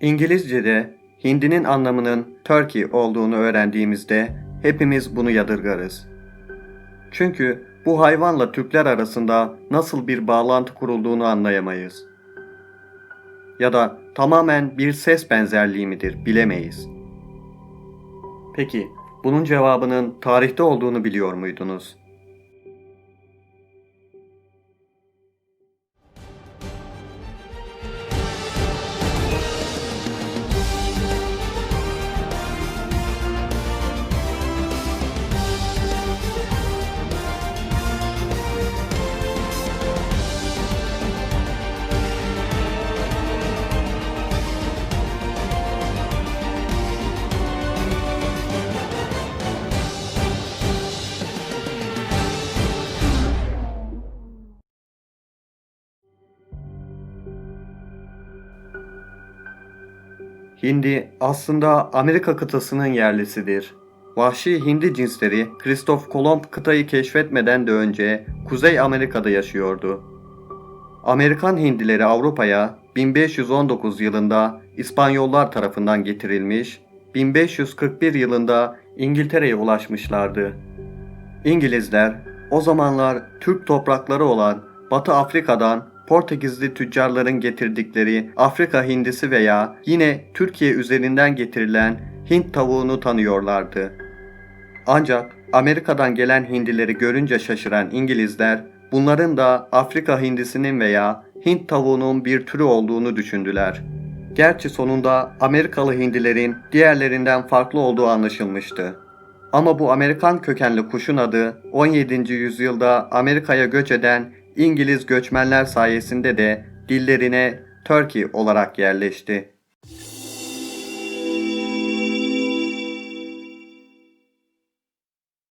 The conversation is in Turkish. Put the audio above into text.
İngilizce'de hindinin anlamının turkey olduğunu öğrendiğimizde hepimiz bunu yadırgarız. Çünkü bu hayvanla Türkler arasında nasıl bir bağlantı kurulduğunu anlayamayız. Ya da tamamen bir ses benzerliği midir bilemeyiz. Peki bunun cevabının tarihte olduğunu biliyor muydunuz? Hindi aslında Amerika kıtasının yerlisidir. Vahşi hindi cinsleri Kristof Kolomb kıtayı keşfetmeden de önce Kuzey Amerika'da yaşıyordu. Amerikan hindileri Avrupa'ya 1519 yılında İspanyollar tarafından getirilmiş, 1541 yılında İngiltere'ye ulaşmışlardı. İngilizler o zamanlar Türk toprakları olan Batı Afrika'dan Portekizli tüccarların getirdikleri Afrika hindisi veya yine Türkiye üzerinden getirilen Hint tavuğunu tanıyorlardı. Ancak Amerika'dan gelen hindileri görünce şaşıran İngilizler bunların da Afrika hindisinin veya Hint tavuğunun bir türü olduğunu düşündüler. Gerçi sonunda Amerikalı hindilerin diğerlerinden farklı olduğu anlaşılmıştı. Ama bu Amerikan kökenli kuşun adı 17. yüzyılda Amerika'ya göç eden İngiliz göçmenler sayesinde de dillerine Turkey olarak yerleşti.